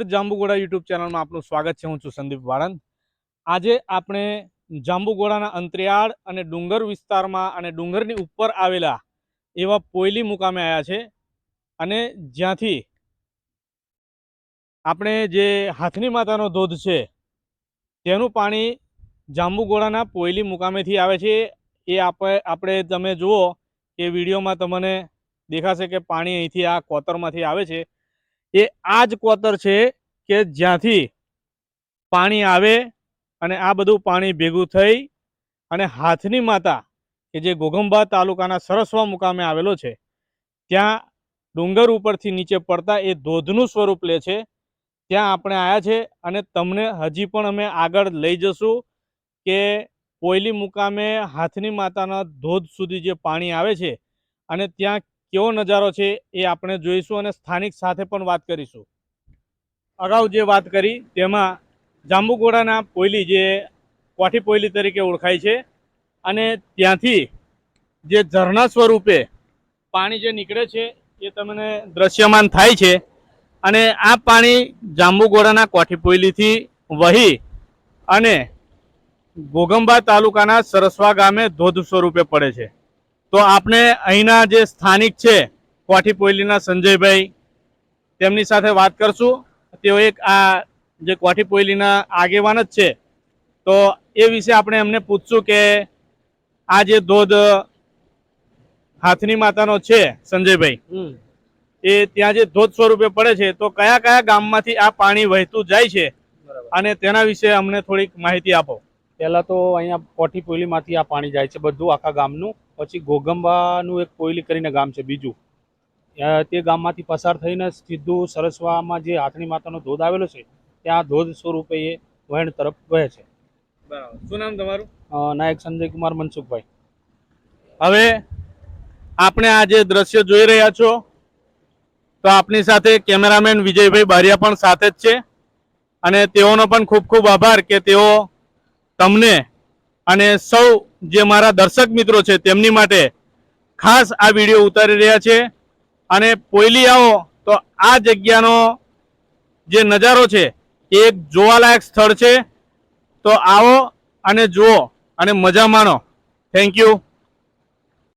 નવર Jambughoda YouTube ચેનલમાં આપનું સ્વાગત છે, હું છું સંદીપ વાળંદ. આજે આપણે જાંબુગોડાના અંતરિયાળ અને ડુંગર વિસ્તારમાં અને ડુંગરની ઉપર આવેલા એવા પોયલી મુકામે આવ્યા છે અને જ્યાંથી આપણે જે હાથની માતાનો ધોધ છે, તેનું પાણી જાંબુગોડાના પોયલી મુકામેથી આવે છે. એ આપણે આપણે તમે જુઓ કે વિડીયોમાં તમને દેખાશે કે પાણી અહીંથી આ કોતરમાંથી આવે છે. એ આ જ કોતર છે કે જ્યાંથી પાણી આવે અને આ બધું પાણી ભેગું થઈ અને હાથની માતા કે જે ઘોઘંબા તાલુકાના સરસવા મુકામે આવેલો છે, ત્યાં ડુંગર ઉપરથી નીચે પડતા એ ધોધનું સ્વરૂપ લે છે. ત્યાં આપણે આવ્યા છે અને તમને હજી પણ અમે આગળ લઈ જશું કે પોયલી મુકામે હાથની માતાના ધોધ સુધી જે પાણી આવે છે અને ત્યાં કેવો નજારો છે એ આપણે જોઈશું અને સ્થાનિક સાથે પણ વાત કરીશું. અગાઉ જે વાત કરી તેમાં જાંબુગોડાના પોયલી જે કોઠી પોયલી તરીકે ઓળખાય છે અને ત્યાંથી જે ઝરણા સ્વરૂપે પાણી જે નીકળે છે એ તમને દ્રશ્યમાન થાય છે અને આ પાણી જાંબુગોડાના કોઠી પોયલીથી વહી અને ગોગંબા તાલુકાના સરસવા ગામે ધોધ સ્વરૂપે પડે છે. તો આપણે અહીંના જે સ્થાનિક છે કોઠી પોયલીના સંજયભાઈ તેમની સાથે વાત કરશું. તેઓ એક આ જે કોઠી પોયલીના આગેવાન જ છે. તો એ વિશે આપણે એમને પૂછશું કે આ જે ધોધ હાથની માતાનો છે સંજયભાઈ એ ત્યાં જે ધોધ સ્વરૂપે પડે છે તો કયા કયા ગામમાંથી આ પાણી વહેતું જાય છે? અને તેના વિશે અમને થોડીક માહિતી આપો. પહેલાં તો અહીંયા કોઠી પોયલીમાંથી આ પાણી જાય છે બધું આખા ગામનું. પછી ગોગંબાનું એક કોયલી કરીને ગામ છે બીજું. તે ગામમાંથી પસાર થઈને સીધું સરસવામાં જે હાથણી માતાનો ધોધ આવેલો છે ત્યાં ધોધ સ્વરૂપે એ વહેણ તરફ વહે છે. બરાબર. શું નામ તમારું? નાયક સંજય કુમાર મનસુખભાઈ. હવે આપણે આ જે દ્રશ્ય જોઈ રહ્યા છો તો આપની સાથે કેમેરામેન વિજયભાઈ બારિયા પણ સાથે જ છે. અને તેઓનો પણ ખૂબ ખૂબ આભાર કે તેઓ તમને અને સૌ જે મારા દર્શક મિત્રો છે તેમની માટે ખાસ આ વીડિયો ઉતારી રહ્યા છે. અને પોઈલી આવો તો આ જગ્યાનો જે નજારો છે એ એક જોવાલાયક સ્થળ છે. તો આવો અને જુઓ અને મજા માણો. Thank you